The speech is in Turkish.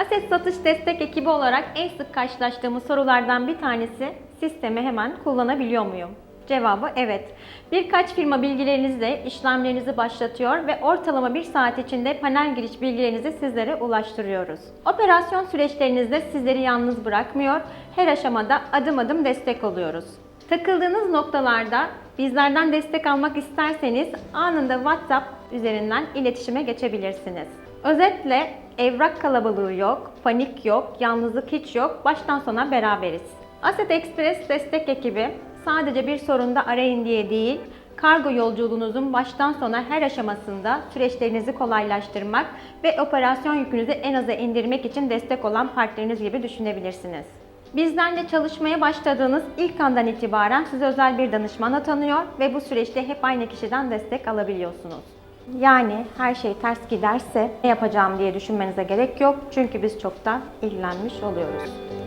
Aset satış destek ekibi olarak en sık karşılaştığımız sorulardan bir tanesi sistemi hemen kullanabiliyor muyum? Cevabı evet. Birkaç firma bilgilerinizle işlemlerinizi başlatıyor ve ortalama bir saat içinde panel giriş bilgilerinizi sizlere ulaştırıyoruz. Operasyon süreçlerinizde sizleri yalnız bırakmıyor, her aşamada adım adım destek oluyoruz. Takıldığınız noktalarda bizlerden destek almak isterseniz anında WhatsApp üzerinden iletişime geçebilirsiniz. Özetle evrak kalabalığı yok, panik yok, yalnızlık hiç yok, baştan sona beraberiz. Asset Express destek ekibi sadece bir sorunda arayın diye değil, kargo yolculuğunuzun baştan sona her aşamasında süreçlerinizi kolaylaştırmak ve operasyon yükünüzü en aza indirmek için destek olan partneriniz gibi düşünebilirsiniz. Bizlerle çalışmaya başladığınız ilk andan itibaren size özel bir danışman atanıyor ve bu süreçte hep aynı kişiden destek alabiliyorsunuz. Yani her şey ters giderse ne yapacağım diye düşünmenize gerek yok çünkü biz çoktan ilgilenmiş oluyoruz.